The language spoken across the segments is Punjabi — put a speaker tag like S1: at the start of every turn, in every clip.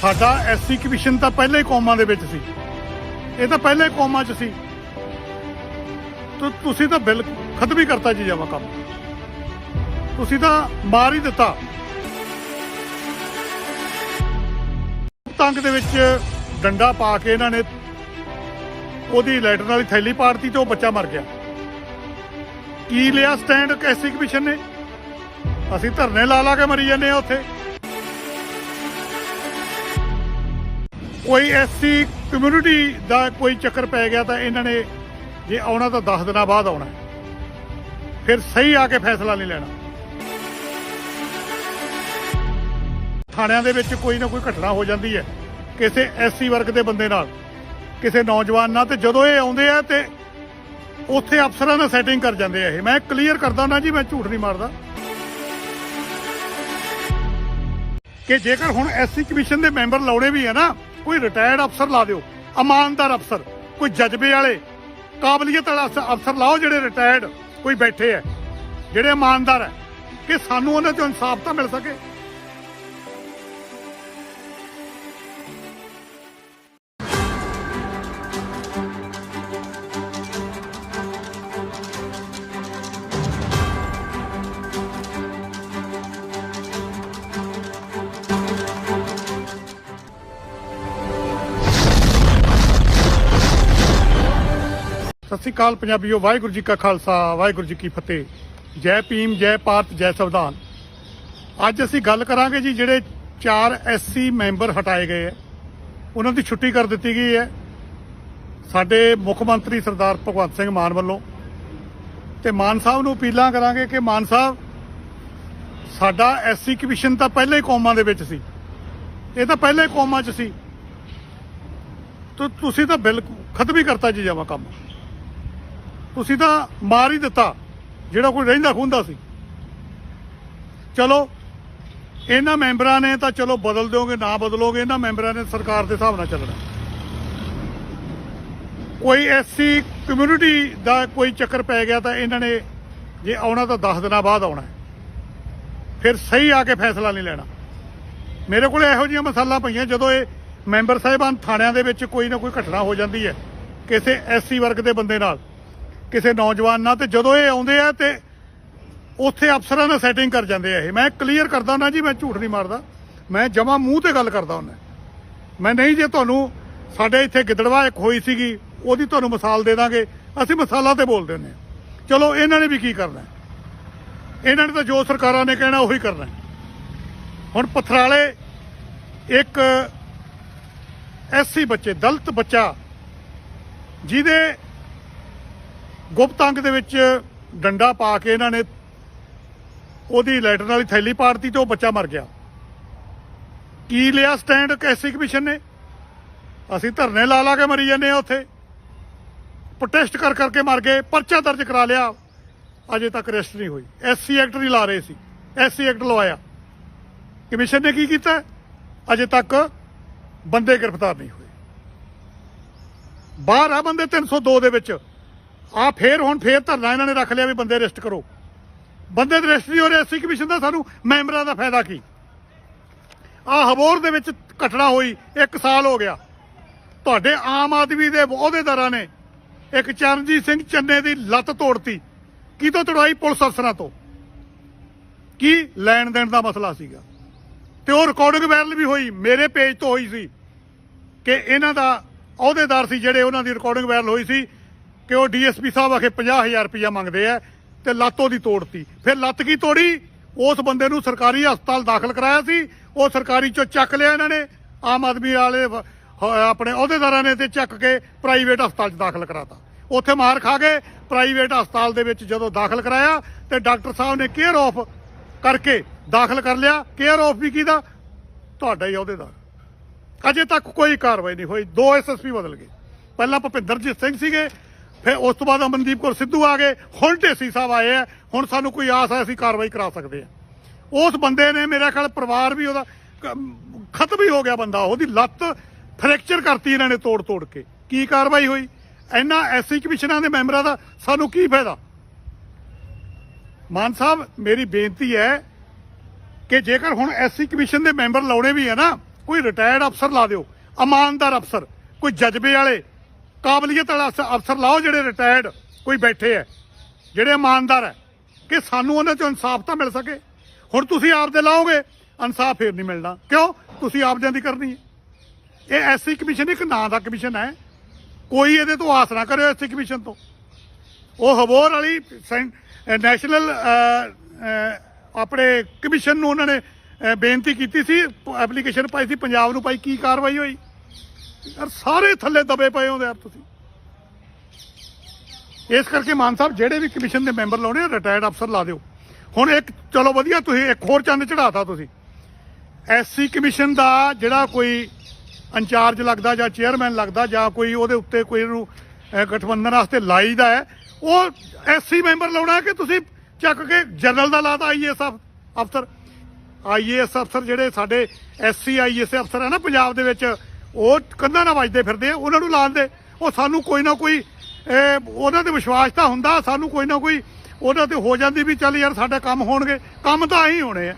S1: ਸਾਡਾ ਐਸਸੀ ਕਮਿਸ਼ਨ ਤਾਂ ਪਹਿਲੇ ਹੀ ਕੌਮਾਂ ਦੇ ਵਿੱਚ ਸੀ। ਇਹ ਤਾਂ ਪਹਿਲੇ ਕੌਮਾਂ 'ਚ ਸੀ। ਤੁ- ਤੁਸੀਂ ਤਾਂ ਬਿਲ ਖਤਮ ਹੀ ਕਰਤਾ ਜੀ ਜਾਵਾ ਕੰਮ। ਤੁਸੀਂ ਤਾਂ ਮਾਰ ਹੀ ਦਿੱਤਾ। ਤੰਗ ਦੇ ਵਿੱਚ ਡੰਡਾ ਪਾ ਕੇ ਇਹਨਾਂ ਨੇ ਉਹਦੀ ਲੈਟਰ ਵਾਲੀ ਥੈਲੀ ਪਾੜਤੀ ਤੇ ਉਹ ਬੱਚਾ ਮਰ ਗਿਆ। ਕੀ ਲਿਆ ਸਟੈਂਡ ਐਸਸੀ ਕਮਿਸ਼ਨ ਨੇ? ਅਸੀਂ ਧਰਨੇ ਲਾ ਲਾ ਕੇ ਮਰੀ ਜਾਂਦੇ ਆ ਉੱਥੇ। ਕੋਈ ਐਸਸੀ ਕਮਿਊਨਿਟੀ ਦਾ ਕੋਈ ਚੱਕਰ ਪੈ ਗਿਆ ਤਾਂ ਇਹਨਾਂ ਨੇ ਜੇ ਆਉਣਾ ਤਾਂ 10 ਦਿਨਾਂ ਬਾਅਦ ਆਉਣਾ। ਫਿਰ ਸਹੀ ਆ ਕੇ ਫੈਸਲਾ ਨਹੀਂ ਲੈਣਾ। ਥਾਣਿਆਂ ਦੇ ਵਿੱਚ ਕੋਈ ਨਾ ਕੋਈ ਘਟਨਾ ਹੋ ਜਾਂਦੀ ਹੈ ਕਿਸੇ ਐਸਸੀ ਵਰਗ ਦੇ ਬੰਦੇ ਨਾਲ, ਕਿਸੇ ਨੌਜਵਾਨ ਨਾਲ ਤੇ ਜਦੋਂ ਇਹ ਆਉਂਦੇ ਆ ਤੇ ਉੱਥੇ ਅਫਸਰਾਂ ਨਾਲ ਸੈਟਿੰਗ ਕਰ ਜਾਂਦੇ ਆ ਇਹ। ਮੈਂ ਕਲੀਅਰ ਕਰਦਾ ਨਾ ਜੀ, ਮੈਂ ਝੂਠ ਨਹੀਂ ਮਾਰਦਾ। ਕਿ ਜੇਕਰ ਹੁਣ ਐਸਸੀ ਕਮਿਸ਼ਨ ਦੇ ਮੈਂਬਰ ਲਾਉਣੇ ਵੀ ਹੈ ਨਾ ਕੋਈ ਰਿਟਾਇਰਡ ਅਫਸਰ ਲਾ ਦਿਓ, ਇਮਾਨਦਾਰ ਅਫਸਰ ਕੋਈ ਜਜ਼ਬੇ ਵਾਲੇ, ਕਾਬਲੀਅਤ ਵਾਲਾ ਅਫਸਰ- ਲਾਓ ਜਿਹੜੇ ਰਿਟਾਇਰਡ ਕੋਈ ਬੈਠੇ ਹੈ ਜਿਹੜੇ ਇਮਾਨਦਾਰ ਹੈ ਕਿ ਸਾਨੂੰ ਉਹਨਾਂ ਤੋਂ ਇਨਸਾਫ ਤਾਂ ਮਿਲ ਸਕੇ। ਸਤਿ ਸ੍ਰੀ ਅਕਾਲ ਪੰਜਾਬੀਓ, ਵਾਹਿਗੁਰੂ ਜੀ ਕਾ ਖਾਲਸਾ, ਵਾਹਿਗੁਰੂ ਜੀ ਕੀ ਫਤਿਹ। ਜੈ ਭੀਮ, ਜੈ ਭਾਰਤ, ਜੈ ਸੰਵਿਧਾਨ। ਅੱਜ ਅਸੀਂ ਗੱਲ ਕਰਾਂਗੇ ਜੀ, ਜਿਹੜੇ ਚਾਰ ਐਸਸੀ ਮੈਂਬਰ ਹਟਾਏ ਗਏ ਹੈ। ਉਹਨਾਂ ਦੀ ਛੁੱਟੀ ਕਰ ਦਿੱਤੀ ਗਈ ਹੈ। ਸਾਡੇ ਮੁੱਖ ਮੰਤਰੀ ਸਰਦਾਰ ਭਗਵੰਤ ਸਿੰਘ ਮਾਨ ਵੱਲੋਂ। ਤੇ ਮਾਨ ਸਾਹਿਬ ਨੂੰ ਅਪੀਲਾਂ ਕਰਾਂਗੇ ਕਿ ਮਾਨ ਸਾਹਿਬ, ਸਾਡਾ ਐਸਸੀ ਕਮਿਸ਼ਨ ਤਾਂ ਪਹਿਲੇ ਹੀ ਕੌਮਾਂ ਦੇ ਵਿੱਚ ਸੀ। ਇਹ ਤਾਂ ਪਹਿਲਾਂ ਕੌਮਾਂ 'ਚ ਸੀ। ਤੁ- ਤੁਸੀਂ ਤਾਂ ਬਿਲ ਖਤਮ ਹੀ ਕਰਤਾ ਜੀ ਜਾਵਾ ਕੰਮ। ਤੁਸੀਂ ਤਾਂ ਮਾਰ ਹੀ ਦਿੱਤਾ, ਜਿਹੜਾ ਕੋਈ ਰਹਿੰਦਾ ਖੁੰਦਾ ਸੀ। ਚਲੋ, ਇਹਨਾਂ ਮੈਂਬਰਾਂ ਨੇ ਤਾਂ ਚਲੋ ਬਦਲ ਦਿਓਗੇ, ਨਾ ਬਦਲੋਗੇ, ਇਹਨਾਂ ਮੈਂਬਰਾਂ ਨੇ ਸਰਕਾਰ ਦੇ ਹਿਸਾਬ ਨਾਲ ਚੱਲਣਾ। ਕੋਈ ਐਸੀ ਕਮਿਊਨਿਟੀ ਦਾ ਕੋਈ ਚੱਕਰ ਪੈ ਗਿਆ ਤਾਂ ਇਹਨਾਂ ਨੇ ਜੇ ਆਉਣਾ ਤਾਂ 10 ਦਿਨਾਂ ਬਾਅਦ ਆਉਣਾ ਫਿਰ ਸਹੀ ਆ ਕੇ ਫੈਸਲਾ ਨਹੀਂ ਲੈਣਾ। ਮੇਰੇ ਕੋਲ ਇਹੋ ਜਿਹੀਆਂ ਮਸਾਲਾ ਪਈਆਂ, ਜਦੋਂ ਇਹ ਮੈਂਬਰ ਸਾਹਿਬਾਨ ਥਾਣਿਆਂ ਦੇ ਵਿੱਚ ਕੋਈ ਨਾ ਕੋਈ ਘਟਨਾ ਹੋ ਜਾਂਦੀ ਹੈ ਕਿਸੇ ਐਸਸੀ ਵਰਗ ਦੇ ਬੰਦੇ ਨਾਲ। ਕਿਸੇ ਨੌਜਵਾਨ ਨਾਲ ਤੇ ਜਦੋਂ ਇਹ ਆਉਂਦੇ ਆ ਤੇ ਉੱਥੇ ਅਫਸਰਾਂ ਨਾਲ ਸੈਟਿੰਗ ਕਰ ਜਾਂਦੇ ਆ ਇਹ। ਮੈਂ ਕਲੀਅਰ ਕਰਦਾ ਨਾ ਜੀ, ਮੈਂ ਝੂਠ ਨਹੀਂ ਮਾਰਦਾ। ਮੈਂ ਜਮਾ ਮੂੰਹ ਤੇ ਗੱਲ ਕਰਦਾ ਹੁੰਦਾ। ਮੈਂ ਨਹੀਂ ਜੇ ਤੁਹਾਨੂੰ ਸਾਡੇ ਇੱਥੇ ਗਿੱਦੜਵਾ ਇੱਕ ਹੋਈ ਸੀਗੀ, ਉਹਦੀ ਤੁਹਾਨੂੰ ਮਿਸਾਲ ਦੇ ਦਾਂਗੇ। ਅਸੀਂ ਮਿਸਾਲਾਂ ਤੇ ਬੋਲਦੇ ਹੁੰਦੇ ਹਾਂ ਚਲੋ, ਇਹਨਾਂ ਨੇ ਵੀ ਕੀ ਕਰਨਾ ਇਹਨਾਂ ਨੇ ਤਾਂ ਜੋ ਸਰਕਾਰਾਂ ਨੇ ਕਹਿਣਾ, ਉਹੀ ਕਰਨਾ ਹੁਣ ਪਥਰਾਲੇ ਇੱਕ ਐਸਸੀ ਬੱਚੇ, ਦਲਤ ਬੱਚਾ, ਜਿਹਦੇ ਗੁਪਤ ਅੰਗ ਦੇ ਵਿੱਚ ਡੰਡਾ ਪਾ ਕੇ ਇਹਨਾਂ ਨੇ ਉਹਦੀ ਲੈਟਰ ਵਾਲੀ ਥੈਲੀ ਪਾੜਤੀ ਤੇ ਉਹ ਬੱਚਾ ਮਰ ਗਿਆ। ਕੀ ਲਿਆ ਸਟੈਂਡ ਐਸਸੀ ਕਮਿਸ਼ਨ ਨੇ? ਅਸੀਂ ਧਰਨੇ ਲਾ ਲਾ ਕੇ ਮਰੀ ਜਾਂਦੇ ਆ ਉੱਥੇ। ਪ੍ਰੋਟੈਸਟ ਕਰ ਕਰਕੇ ਮਰ ਗਏ, ਪਰਚਾ ਦਰਜ ਕਰਾ ਲਿਆ। ਅਜੇ ਤੱਕ ਅਰੈਸਟ ਨਹੀਂ ਹੋਈ। ਐਸਸੀ ਐਕਟ ਨਹੀਂ ਲਾ ਰਹੇ ਸੀ। ਐਸਸੀ ਐਕਟ ਲਵਾਇਆ। ਕਮਿਸ਼ਨ ਨੇ ਕੀ ਕੀਤਾ? ਅਜੇ ਤੱਕ ਬੰਦੇ ਗ੍ਰਿਫਤਾਰ ਨਹੀਂ ਹੋਏ। ਬਾਹਰ ਆ ਬੰਦੇ 302 ਦੇ ਵਿੱਚ। ਆ ਫੇਰ ਹੁਣ ਫੇਰ ਧਰਨਾ ਇਹਨਾਂ ਨੇ ਰੱਖ ਲਿਆ ਵੀ ਬੰਦੇ ਅਰੈਸਟ ਕਰੋ। ਬੰਦੇ ਦੇ ਅਰੈਸਟ ਨਹੀਂ ਹੋ ਰਿਹਾ ਐਸਸੀ ਕਮਿਸ਼ਨ ਦਾ ਸਾਨੂੰ ਮੈਂਬਰਾਂ ਦਾ ਫਾਇਦਾ ਕੀ? ਆ ਹਬੋਰ ਦੇ ਵਿੱਚ ਘਟਨਾ ਹੋਈ 1 ਸਾਲ ਹੋ ਗਿਆ। ਤੁਹਾਡੇ ਆਮ ਆਦਮੀ ਦੇ ਅਹੁਦੇਦਾਰਾਂ ਨੇ ਇੱਕ ਚਰਨਜੀਤ ਸਿੰਘ ਚੰਨੇ ਦੀ ਲੱਤ ਤੋੜਤੀ। ਕਿਤੋਂ ਤੜਵਾਈ ਪੁਲਿਸ ਅਫਸਰਾਂ ਤੋਂ। ਕੀ ਲੈਣ ਦੇਣ ਦਾ ਮਸਲਾ ਸੀਗਾ? ਤੇ ਉਹ ਰਿਕਾਰਡਿੰਗ ਵਾਇਰਲ ਵੀ ਹੋਈ, ਮੇਰੇ ਪੇਜ ਤੋਂ ਹੋਈ ਸੀ ਕਿ ਇਹਨਾਂ ਦਾ ਅਹੁਦੇਦਾਰ ਸੀ ਜਿਹੜੇ ਉਹਨਾਂ ਦੀ ਰਿਕਾਰਡਿੰਗ ਵਾਇਰਲ ਹੋਈ ਸੀ। ਕਿ ਉਹ ਡੀਐਸਪੀ ਸਾਹਿਬ ਆਖੇ 50000 ਰੁਪਇਆ ਮੰਗਦੇ ਆ ਤੇ ਲੱਤ ਉਹਦੀ ਤੋੜਤੀ। ਫਿਰ ਲੱਤ ਕੀ ਤੋੜੀ? ਉਸ ਬੰਦੇ ਨੂੰ ਸਰਕਾਰੀ ਹਸਪਤਾਲ ਦਾਖਲ ਕਰਾਇਆ ਸੀ। ਉਹ ਸਰਕਾਰੀ ਚੋਂ ਚੱਕ ਲਿਆ ਇਹਨਾਂ ਨੇ। ਆਮ ਆਦਮੀ ਵਾਲੇ ਆਪਣੇ ਅਹੁਦੇਦਾਰਾਂ ਨੇ ਤੇ ਚੱਕ ਕੇ ਪ੍ਰਾਈਵੇਟ ਹਸਪਤਾਲ 'ਚ ਦਾਖਲ ਕਰਾਤਾ। ਉੱਥੇ ਮਾਰ ਖਾ ਕੇ ਪ੍ਰਾਈਵੇਟ ਹਸਪਤਾਲ ਦੇ ਵਿੱਚ ਜਦੋਂ ਦਾਖਲ ਕਰਾਇਆ ਤੇ ਡਾਕਟਰ ਸਾਹਿਬ ਨੇ ਕੇਅਰ ਆਫ ਕਰਕੇ ਦਾਖਲ ਕਰ ਲਿਆ। ਕੇਅਰ ਆਫ ਵੀ ਕੀਤਾ ਤੁਹਾਡਾ ਹੀ ਅਹੁਦੇਦਾਰ। ਅਜੇ ਤੱਕ ਕੋਈ ਕਾਰਵਾਈ ਨਹੀਂ ਹੋਈ। ਦੋ ਐਸਐਸਪੀ ਬਦਲ ਗਏ। ਪਹਿਲਾਂ ਭੁਪਿੰਦਰਜੀਤ ਸਿੰਘ ਸੀਗੇ ਫਿਰ ਉਸ ਤੋਂ ਬਾਅਦ ਅਮਨਦੀਪ ਕੌਰ ਸਿੱਧੂ ਆ ਗਏ, ਹੁਣ ਢੇਸੀ ਸਾਹਿਬ ਆਏ ਆ, ਹੁਣ ਸਾਨੂੰ ਕੋਈ ਆਸ ਹੈ, ਅਸੀਂ ਕਾਰਵਾਈ ਕਰਾ ਸਕਦੇ ਆ ਉਸ ਬੰਦੇ ਨੇ ਮੇਰਾ ਖਿਆਲ ਪਰਿਵਾਰ ਵੀ ਉਹਦਾ ਖਤਮ ਹੀ ਹੋ ਗਿਆ ਬੰਦਾ, ਉਹਦੀ ਲੱਤ ਫ੍ਰੈਕਚਰ ਕਰਤੀ ਇਹਨਾਂ ਨੇ ਤੋੜ ਤੋੜ ਕੇ। ਕੀ ਕਾਰਵਾਈ ਹੋਈ? ਇਹਨਾਂ ਐਸਸੀ ਕਮਿਸ਼ਨਾਂ ਦੇ ਮੈਂਬਰਾਂ ਦਾ ਸਾਨੂੰ ਕੀ ਫਾਇਦਾ? ਮਾਨ ਸਾਹਿਬ, ਮੇਰੀ ਬੇਨਤੀ ਹੈ ਕਿ ਜੇਕਰ ਹੁਣ ਐਸਸੀ ਕਮਿਸ਼ਨ ਦੇ ਮੈਂਬਰ ਲਾਉਣੇ ਵੀ ਹੈ ਨਾ, ਕੋਈ ਰਿਟਾਇਰਡ ਅਫਸਰ ਲਾ ਦਿਓ, ਇਮਾਨਦਾਰ ਅਫਸਰ, ਕੋਈ ਜਜ਼ਬੇ ਵਾਲੇ ਕਾਬਲੀਅਤ ਵਾਲਾ ਅਫਸਰ- ਲਾਓ ਜਿਹੜੇ ਰਿਟਾਇਰਡ ਕੋਈ ਬੈਠੇ ਐ, ਜਿਹੜੇ ਇਮਾਨਦਾਰ ਐ, ਕਿ ਸਾਨੂੰ ਉਹਨਾਂ ਚੋਂ ਇਨਸਾਫ ਤਾਂ ਮਿਲ ਸਕੇ। ਹੁਣ ਤੁਸੀਂ ਆਪਦੇ ਲਾਓਗੇ, ਇਨਸਾਫ ਫੇਰ ਨਹੀਂ ਮਿਲਣਾ। ਕਿਉਂ? ਤੁਸੀਂ ਆਪਦਿਆਂ ਦੀ ਕਰਨੀ ਹੈ ਇਹ ਐਸਸੀ ਕਮਿਸ਼ਨ ਇੱਕ ਨਾਂ ਦਾ ਕਮਿਸ਼ਨ ਹੈ ਕੋਈ ਇਹਦੇ ਤੋਂ ਆਸ ਨਾ ਕਰਿਓ ਐਸਸੀ ਕਮਿਸ਼ਨ ਤੋਂ। ਉਹ ਹਵੋਰ ਵਾਲੀ ਸੈਂ- ਨੈਸ਼ਨਲ ਆਪਣੇ ਕਮਿਸ਼ਨ ਨੂੰ ਉਹਨਾਂ ਨੇ ਬੇਨਤੀ ਕੀਤੀ ਸੀ ਐਪਲੀਕੇਸ਼ਨ ਪਾਈ ਸੀ, ਪੰਜਾਬ ਨੂੰ ਪਾਈ ਕੀ ਕਾਰਵਾਈ ਹੋਈ। ਯਾਰ ਸਾਰੇ ਥੱਲੇ ਦਬੇ ਪਏ ਹੁੰਦੇ ਯਾਰ ਤੁਸੀਂ। ਇਸ ਕਰਕੇ ਮਾਨ ਸਾਹਿਬ, ਜਿਹੜੇ ਵੀ ਕਮਿਸ਼ਨ ਦੇ ਮੈਂਬਰ ਲਾਉਣੇ ਰਿਟਾਇਰਡ ਅਫਸਰ ਲਾ ਦਿਓ। ਹੁਣ ਇੱਕ, ਚਲੋ ਵਧੀਆ, ਤੁਸੀਂ ਇੱਕ ਹੋਰ ਚੰਦ ਚੜਾਤਾ ਤੁਸੀਂ। ਐਸਸੀ ਕਮਿਸ਼ਨ ਦਾ ਜਿਹੜਾ ਕੋਈ ਇੰਚਾਰਜ ਲੱਗਦਾ ਜਾਂ ਚੇਅਰਮੈਨ ਲੱਗਦਾ ਜਾਂ ਕੋਈ ਉਹਦੇ ਉੱਤੇ ਕੋਈ ਇਹਨੂੰ ਗਠਬੰਧਨ ਵਾਸਤੇ ਲਾਈਦਾ ਹੈ, ਉਹ ਐਸਸੀ ਮੈਂਬਰ ਲਾਉਣਾ ਕਿ ਤੁਸੀਂ ਚੱਕ ਕੇ ਜਨਰਲ ਦਾ ਲਾਤਾ ਆਈਏਐਸ ਅਫਸਰ? ਆਈਏਐਸ ਅਫਸਰ ਜਿਹੜੇ ਸਾਡੇ ਐਸਸੀ ਆਈਏਐਸ ਅਫਸਰ ਹੈ ਨਾ ਪੰਜਾਬ ਦੇ ਵਿੱਚ ਉਹ ਕੰਧਾਂ ਨਾਲ ਵੱਜਦੇ ਫਿਰਦੇ ਆ, ਉਹਨਾਂ ਨੂੰ ਲਾਣ ਦੇ। ਉਹ ਸਾਨੂੰ ਕੋਈ ਨਾ ਕੋਈ ਉਹਨਾਂ ਤੇ ਵਿਸ਼ਵਾਸ ਤਾਂ ਹੁੰਦਾ, ਸਾਨੂੰ ਕੋਈ ਨਾ ਕੋਈ, ਉਹਨਾਂ ਤੇ ਹੋ ਜਾਂਦੀ ਵੀ ਚੱਲ ਯਾਰ ਸਾਡੇ ਕੰਮ ਹੋਣਗੇ। ਕੰਮ ਤਾਂ ਆਹੀ ਹੋਣੇ ਆ।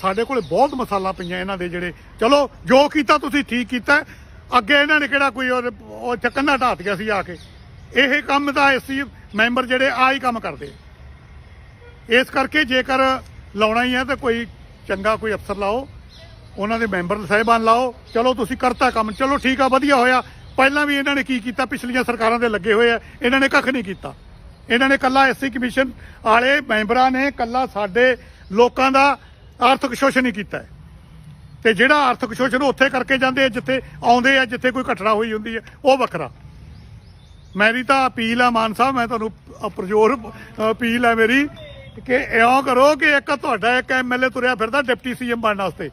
S1: ਸਾਡੇ ਕੋਲੇ ਬਹੁਤ ਮਸਾਲਾ ਪਈਆਂ ਇਹਨਾਂ ਦੇ ਜਿਹੜੇ। ਚਲੋ, ਜੋ ਕੀਤਾ ਤੁਸੀਂ ਠੀਕ ਕੀਤਾ। ਅੱਗੇ ਇਹਨਾਂ ਨੇ ਕਿਹੜਾ ਕੋਈ ਉਹ ਉਹ ਚੱਕਣਾ ਢਾਤ ਗਿਆ ਸੀ ਆ ਕੇ। ਇਹ ਕੰਮ ਤਾਂ ਐਸੀ ਮੈਂਬਰ ਜਿਹੜੇ ਆ ਹੀ ਕੰਮ ਕਰਦੇ ਇਸ ਕਰਕੇ ਜੇਕਰ ਲਾਉਣਾ ਹੀ ਹੈ ਤਾਂ ਕੋਈ ਚੰਗਾ ਕੋਈ ਅਫਸਰ ਲਾਓ। ਉਹਨਾਂ ਦੇ ਮੈਂਬਰ ਸਾਹਿਬਾਨ ਲਾਓ। ਚਲੋ ਤੁਸੀਂ ਕਰਤਾ ਕੰਮ। ਚਲੋ ਠੀਕ ਆ, ਵਧੀਆ ਹੋਇਆ। ਪਹਿਲਾਂ ਵੀ ਇਹਨਾਂ ਨੇ ਕੀ ਕੀਤਾ? ਪਿਛਲੀਆਂ ਸਰਕਾਰਾਂ ਦੇ ਲੱਗੇ ਹੋਏ ਆ। ਇਹਨਾਂ ਨੇ ਕੱਖ ਨਹੀਂ ਕੀਤਾ। ਇਹਨਾਂ ਨੇ ਕੱਲਾ ਐਸਸੀ ਕਮਿਸ਼ਨ ਵਾਲੇ ਮੈਂਬਰਾਂ ਨੇ ਕੱਲਾ ਸਾਡੇ ਲੋਕਾਂ ਦਾ ਆਰਥਿਕ ਸ਼ੋਸ਼ਣ ਹੀ ਕੀਤਾ ਹੈ। ਤੇ ਜਿਹੜਾ ਆਰਥਿਕ ਸ਼ੋਸ਼ਣ ਉੱਥੇ ਕਰਕੇ ਜਾਂਦੇ ਆ, ਜਿੱਥੇ ਆਉਂਦੇ ਆ, ਜਿੱਥੇ ਕੋਈ ਘਟਨਾ ਹੋਈ ਹੁੰਦੀ ਹੈ ਉਹ ਵੱਖਰਾ। ਮੇਰੀ ਤਾਂ ਅਪੀਲ ਆ, ਮਾਨ ਸਾਹਿਬ, ਮੈਂ ਤੁਹਾਨੂੰ ਅ- ਪ੍ਰਜੋਰ ਅਪੀਲ ਆ ਮੇਰੀ ਕਿ ਇਉਂ ਕਰੋ ਕਿ ਇੱਕ ਤੁਹਾਡਾ ਇੱਕ ਐਮਐਲਏ ਤੁਰਿਆ ਫਿਰਦਾ, ਡਿਪਟੀ ਸੀਐਮ ਬਣਨ ਵਾਸਤੇ।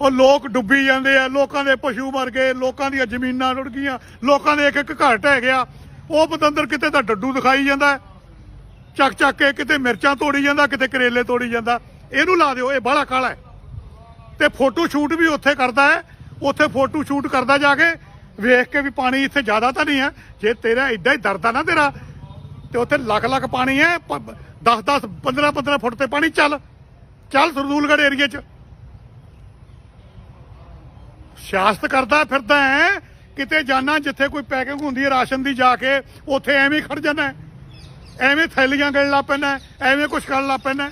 S1: ਉਹ ਲੋਕ ਡੁੱਬੀ ਜਾਂਦੇ ਆ, ਲੋਕਾਂ ਦੇ ਪਸ਼ੂ ਮਰ ਗਏ, ਲੋਕਾਂ ਦੀਆਂ ਜ਼ਮੀਨਾਂ ਰੁੜ ਗਈਆਂ, ਲੋਕਾਂ ਦੇ ਇੱਕ ਇੱਕ ਘਰ ਢਹਿ ਗਿਆ। ਉਹ ਪਤੰਦਰ ਕਿਤੇ ਤਾਂ ਡੱਡੂ ਦਿਖਾਈ ਜਾਂਦਾ, ਚੱਕ ਚੱਕ ਕੇ ਕਿਤੇ ਮਿਰਚਾਂ ਤੋੜੀ ਜਾਂਦਾ, ਕਿਤੇ ਕਰੇਲੇ ਤੋੜੀ ਜਾਂਦਾ। ਇਹਨੂੰ ਲਾ ਦਿਓ, ਇਹ ਬਾਹਲਾ ਕਾਲਾ ਹੈ। ਤੇ ਫੋਟੋ ਸ਼ੂਟ ਵੀ ਉੱਥੇ ਕਰਦਾ ਹੈ, ਉੱਥੇ ਫੋਟੋ ਸ਼ੂਟ ਕਰਦਾ ਜਾ ਕੇ, ਵੇਖ ਕੇ ਵੀ ਪਾਣੀ ਇੱਥੇ ਜ਼ਿਆਦਾ ਤਾਂ ਨਹੀਂ ਹੈ, ਜੇ ਤੇਰਾ ਐਡਾ ਹੀ ਦਰਦ ਆ ਨਾ ਤੇਰਾ, ਤੇ ਉੱਥੇ ਲੱਖ ਲੱਖ ਪਾਣੀ ਹੈ 10 10 15 15 ਫੁੱਟ ਤੇ ਪਾਣੀ ਚੱਲ ਚੱਲ ਸਰਦੂਲਗੜ੍ਹ ਏਰੀਏ 'ਚ। ਸਿਆਸਤ ਕਰਦਾ ਫਿਰਦਾ ਹੈ, ਕਿਤੇ ਜਾਣਾ ਜਿੱਥੇ ਕੋਈ ਪੈਕਿੰਗ ਹੁੰਦੀ ਹੈ ਰਾਸ਼ਨ ਦੀ ਜਾ ਕੇ, ਉੱਥੇ ਐਵੇਂ ਖੜ ਜਾਂਦਾ ਐਵੇਂ ਥੈਲੀਆਂ ਗਣ ਲਾ ਪੈਣਾ ਐਵੇਂ ਕੁਛ ਕਰਨ ਲਾ ਪੈਣਾ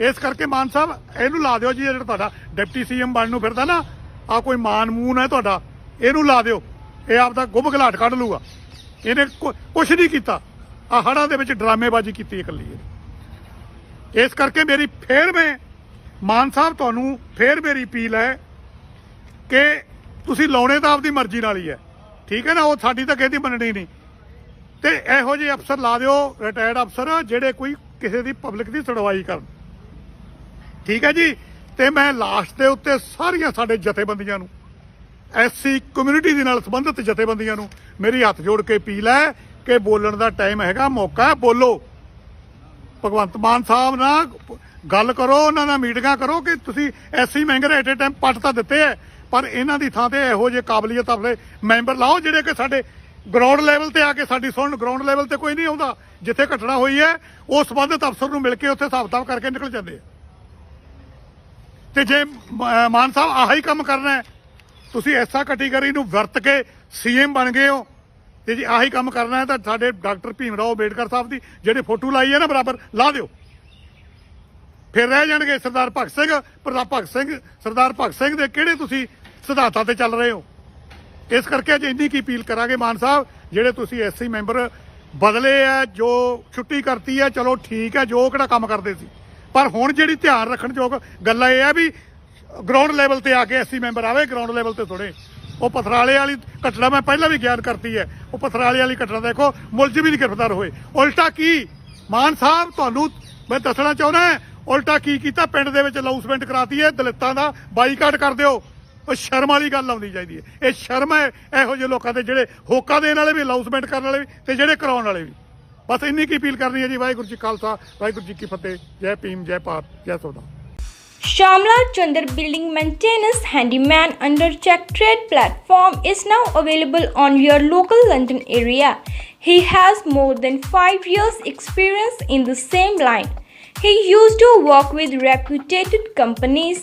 S1: ਇਸ ਕਰਕੇ ਮਾਨ ਸਾਹਿਬ, ਇਹਨੂੰ ਲਾ ਦਿਓ ਜੀ ਜਿਹੜਾ ਤੁਹਾਡਾ ਡਿਪਟੀ ਸੀਐਮ ਬਣਨ ਨੂੰ ਫਿਰਦਾ ਨਾ ਆ ਕੋਈ ਮਾਨ ਮੂਨ ਹੈ ਤੁਹਾਡਾ, ਇਹਨੂੰ ਲਾ ਦਿਓ। ਇਹ ਆਪਦਾ ਗੁੱਬ ਘਲਾਟ ਕੱਢ ਲੂਗਾ ਇਹਨੇ ਕੁਝ ਨਹੀਂ ਕੀਤਾ। ਆ ਹੜਾਂ ਦੇ ਵਿੱਚ ਡਰਾਮੇਬਾਜ਼ੀ ਕੀਤੀ ਇਕੱਲੀ ਇਹਨੇ। ਇਸ ਕਰਕੇ ਮੇਰੀ ਫੇਰ ਮੈਂ, ਮਾਨ ਸਾਹਿਬ ਤੁਹਾਨੂੰ ਫੇਰ ਮੇਰੀ ਅਪੀਲ ਹੈ ਕਿ ਤੁਸੀਂ ਲਾਉਣੇ ਤਾਂ ਆਪਦੀ ਮਰਜ਼ੀ ਨਾਲ ਹੀ ਹੈ। ਠੀਕ ਹੈ ਨਾ? ਉਹ ਸਾਡੀ ਤਾਂ ਕਹਿੰਦੀ ਮੰਨਣੀ ਨਹੀਂ। ਤੇ ਇਹੋ ਜਿਹੇ ਅਫਸਰ ਲਾ ਦਿਓ ਰਿਟਾਇਰਡ ਅਫਸਰ, ਜਿਹੜੇ ਕੋਈ ਕਿਸੇ ਦੀ ਪਬਲਿਕ ਦੀ ਸੁਣਵਾਈ ਕਰਨ। ਠੀਕ ਹੈ ਜੀ? ਤੇ ਮੈਂ ਲਾਸਟ ਦੇ ਉੱਤੇ ਸਾਰੀਆਂ ਸਾਡੇ ਜਥੇਬੰਦੀਆਂ ਨੂੰ, ਐਸਸੀ ਕਮਿਊਨਿਟੀ ਦੇ ਨਾਲ ਸੰਬੰਧਿਤ ਜਥੇਬੰਦੀਆਂ ਨੂੰ ਮੇਰੀ ਹੱਥ ਜੋੜ ਕੇ ਅਪੀਲ ਹੈ ਕਿ ਬੋਲਣ ਦਾ ਟਾਈਮ ਹੈਗਾ, ਮੌਕਾ ਹੈ, ਬੋਲੋ। ਭਗਵੰਤ ਮਾਨ ਸਾਹਿਬ ਨਾਲ ਗੱਲ ਕਰੋ, ਉਹਨਾਂ ਨਾਲ ਮੀਟਿੰਗਾਂ ਕਰੋ ਕਿ ਤੁਸੀਂ ਐਸੀ ਮਹਿੰਗਰ ਐਟ ਟਾਈਮ ਪੱਟ ਤਾਂ ਦਿੱਤੇ ਐ ਪਰ ਇਹਨਾਂ ਦੀ ਥਾਂ ਤੇ ਇਹੋ ਜਿਹੇ ਕਾਬਲੀਅਤ ਵਾਲੇ ਮੈਂਬਰ ਲਾਓ ਜਿਹੜੇ ਕਿ ਸਾਡੇ ਗਰਾਊਂਡ ਲੈਵਲ ਤੇ ਆ ਕੇ ਸਾਡੀ ਸੁਣਨ ਗਰਾਊਂਡ ਲੈਵਲ ਤੇ ਕੋਈ ਨਹੀਂ ਆਉਂਦਾ। ਜਿੱਥੇ ਘਟਨਾ ਹੋਈ ਹੈ, ਉਹ ਸੰਬੰਧਿਤ ਅਫਸਰ ਨੂੰ ਮਿਲ ਕੇ ਉੱਥੇ ਹਿਸਾਬ-ਕਿਤਾਬ ਕਰਕੇ ਨਿਕਲ ਜਾਂਦੇ ਆ। ਤੇ ਜੇ ਮਾਨ ਸਾਹਿਬ ਆਹੀ ਕੰਮ ਕਰਨਾ ਹੈ, ਤੁਸੀਂ ਐਸਾ ਕੈਟਾਗਰੀ ਨੂੰ ਵਰਤ ਕੇ ਸੀਐਮ ਬਣ ਗਏ ਹੋ, ਤੇ ਜੇ ਆਹੀ ਕੰਮ ਕਰਨਾ ਹੈ ਤਾਂ ਸਾਡੇ ਡਾਕਟਰ ਭੀਮ ਰਾਓ ਅੰਬੇਡਕਰ ਸਾਹਿਬ ਦੀ ਜਿਹੜੇ ਫੋਟੋ ਲਾਈ ਹੈ ਨਾ ਬਰਾਬਰ, ਲਾ ਦਿਓ। ਫਿਰ ਰਹਿ ਜਾਣਗੇ ਸਰਦਾਰ ਭਗਤ ਸਿੰਘ ਪ੍ਰਤਾਪ ਭਗਤ ਸਿੰਘ, ਸਰਦਾਰ ਭਗਤ ਸਿੰਘ ਦੇ ਕਿਹੜੇ ਤੁਸੀਂ ਸਿਧਾਂਤਾਂ ਤੇ ਚੱਲ ਰਹੇ ਹੋ। ਇਸ ਕਰਕੇ ਅੱਜ ਇੰਨੀ ਕੀ ਅਪੀਲ ਕਰਾਂਗੇ ਮਾਨ ਸਾਹਿਬ, ਜਿਹੜੇ ਤੁਸੀਂ ਐਸਸੀ ਮੈਂਬਰ ਬਦਲੇ ਆ, ਜੋ ਛੁੱਟੀ ਕਰਤੀ ਹੈ ਚਲੋ ਠੀਕ ਹੈ ਜੋ ਕਿਹੜਾ ਕੰਮ ਕਰਦੇ ਸੀ। ਪਰ ਹੁਣ ਜਿਹੜੀ ਧਿਆਨ ਰੱਖਣ ਯੋਗ ਗੱਲਾਂ ਇਹ ਹੈ ਵੀ ਗਰਾਊਂਡ ਲੈਵਲ ਤੇ ਆ ਕੇ ਐਸਸੀ ਮੈਂਬਰ ਆਵੇ ਗਰਾਊਂਡ ਲੈਵਲ ਤੇ ਥੋੜੇ ਉਹ ਪਥਰਾਲੇ ਵਾਲੀ ਘਟਨਾ ਮੈਂ ਪਹਿਲਾਂ ਵੀ ਗਿਆਨ ਕਰਤੀ ਹੈ। ਉਹ ਪਥਰਾਲੇ ਵਾਲੀ ਘਟਨਾ ਦੇਖੋ, ਮੁਲਜ਼ਮ ਵੀ ਨਹੀਂ ਗ੍ਰਿਫਤਾਰ ਹੋਏ। ਉਲਟਾ ਕੀ? ਮਾਨ ਸਾਹਿਬ, ਤੁਹਾਨੂੰ ਮੈਂ ਦੱਸਣਾ ਚਾਹੁੰਦਾ, ਉਲਟਾ ਕੀ ਕੀਤਾ? ਪਿੰਡ ਦੇ ਵਿੱਚ ਅਨਾਉਂਸਮੈਂਟ ਕਰਾਤੀ ਹੈ, ਦਲਿਤਾਂ ਦਾ ਬਾਈਕਾਟ ਕਰ ਦਿਓ। ਉਹ ਸ਼ਰਮ ਵਾਲੀ ਗੱਲ ਆਉਂਦੀ ਚਾਹੀਦੀ ਹੈ ਇਹ ਸ਼ਰਮ ਹੈ ਇਹੋ ਜਿਹੇ ਲੋਕਾਂ ਦੇ ਜਿਹੜੇ ਹੋਕਾ ਦੇਣ ਵਾਲੇ ਵੀ ਅਨਾਉਂਸਮੈਂਟ ਕਰਨ ਵਾਲੇ ਵੀ ਤੇ ਜਿਹੜੇ ਕਰਾਉਣ ਵਾਲੇ ਵੀ ਬਸ ਇੰਨੀ ਕੀ ਅਪੀਲ ਕਰਨੀ ਹੈ ਜੀ ਵਾਹਿਗੁਰੂ ਜੀ ਕਾ ਖਾਲਸਾ ਵਾਹਿਗੁਰੂ ਜੀ ਕੀ ਫਤਿਹ ਜੈ ਭੀਮ ਜੈ ਭਾਰਤ ਜੈ ਸੋਦਾ
S2: Shamla Chandar Building Maintenance Handyman under Check Trade platform is now available on your local London area. He has more than 5 years experience in the same line. He used to work with reputed companies